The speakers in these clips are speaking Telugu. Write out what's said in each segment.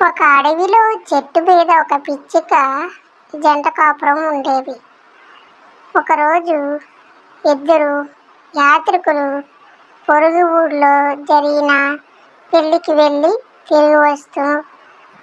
ఒక అడవిలో చెట్టు మీద ఒక పిచ్చిక జంట కాపురం ఉండేది. ఒకరోజు ఇద్దరు యాత్రికులు పొరుగు ఊళ్ళో జరిగిన పెళ్ళికి వెళ్ళి తిరిగి వస్తూ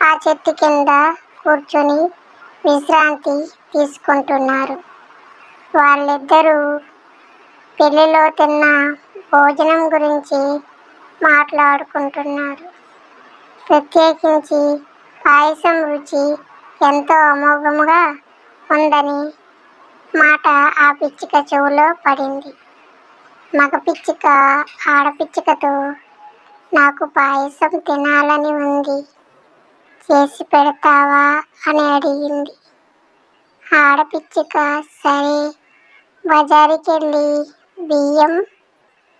ఆ చెట్టు కింద కూర్చొని విశ్రాంతి తీసుకుంటున్నారు. వాళ్ళిద్దరూ పెళ్ళిలో తిన్న భోజనం గురించి మాట్లాడుకుంటున్నారు. ప్రత్యేకించి పాయసం రుచి ఎంతో అమోఘముగా ఉందని మాట ఆ పిచ్చిక చెవులో పడింది. మగ పిచ్చిక ఆడపిచ్చుకతో నాకు పాయసం తినాలని ఉంది. చేసి పెడతావా అని అడిగింది. ఆడపిచ్చిక సరే బజారుకి వెళ్ళి బియ్యం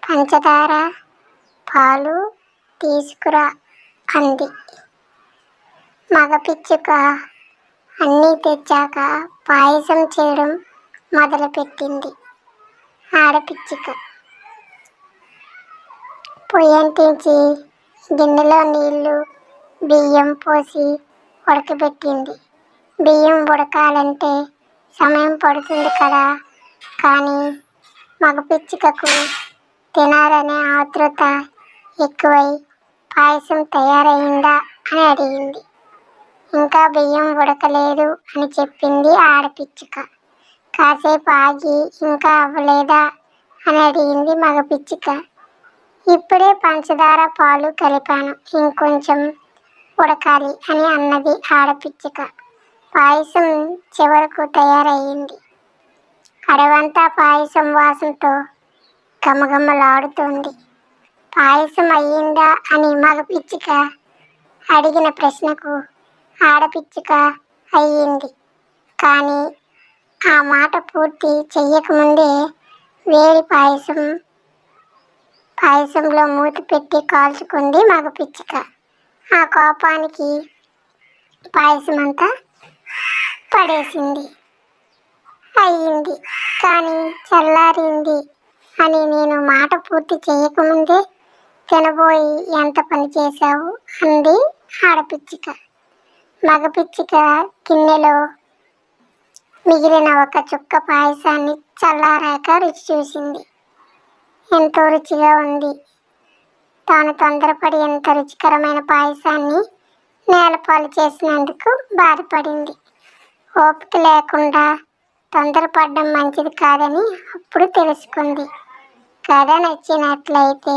పంచదార పాలు తీసుకురా అంది. మగ పిచ్చుక అన్నీ తెచ్చాక పాయసం చేయడం మొదలుపెట్టింది ఆడపిచ్చుక పొయ్యంటించి గిన్నెలో నీళ్ళు బియ్యం పోసి ఉడకబెట్టింది. బియ్యం ఉడకాలంటే సమయం పడుతుంది కదా కానీ మగ పిచ్చుకకు తినాలనే ఆతృత ఎక్కువై పాయసం తయారైందా అని అడిగింది. ఇంకా బియ్యం ఉడకలేదు అని చెప్పింది ఆడపిచ్చుక. కాసేపు ఆగి ఇంకా అవ్వలేదా అని అడిగింది మగ పిచ్చుక ఇప్పుడే పంచదార పాలు కలిపాను ఇంకొంచెం ఉడకాలి అని అన్నది ఆడపిచ్చుక. పాయసం చివరకు తయారయ్యింది అడవంతా పాయసం వాసనతో గమగమలాడుతోంది పాయసం అయ్యిందా అని మగ పిచ్చుక అడిగిన ప్రశ్నకు ఆడపిచ్చుక అయ్యింది. కానీ ఆ మాట పూర్తి చెయ్యకముందే వేడి పాయసం పాయసంలో మూత పెట్టి కాల్చుకుంది మగ పిచ్చుక. ఆ కోపానికి పాయసం అంతా పడేసింది. అయ్యింది. కానీ చల్లారింది అని నేను మాట పూర్తి చేయకముందే తినబోయి ఎంత పని చేశావు అంది ఆడపిచ్చిక. మగపిచ్చిక గిన్నెలో మిగిలిన ఒక చుక్క పాయసాన్ని చల్లారాక రుచి చూసింది. ఎంతో రుచిగా ఉంది. తాను తొందరపడి ఎంత రుచికరమైన పాయసాన్ని నేలపాలు చేసినందుకు బాధపడింది. ఓపిక లేకుండా తొందరపడడం మంచిది కాదని అప్పుడు తెలుసుకుంది. కథ నచ్చినట్లయితే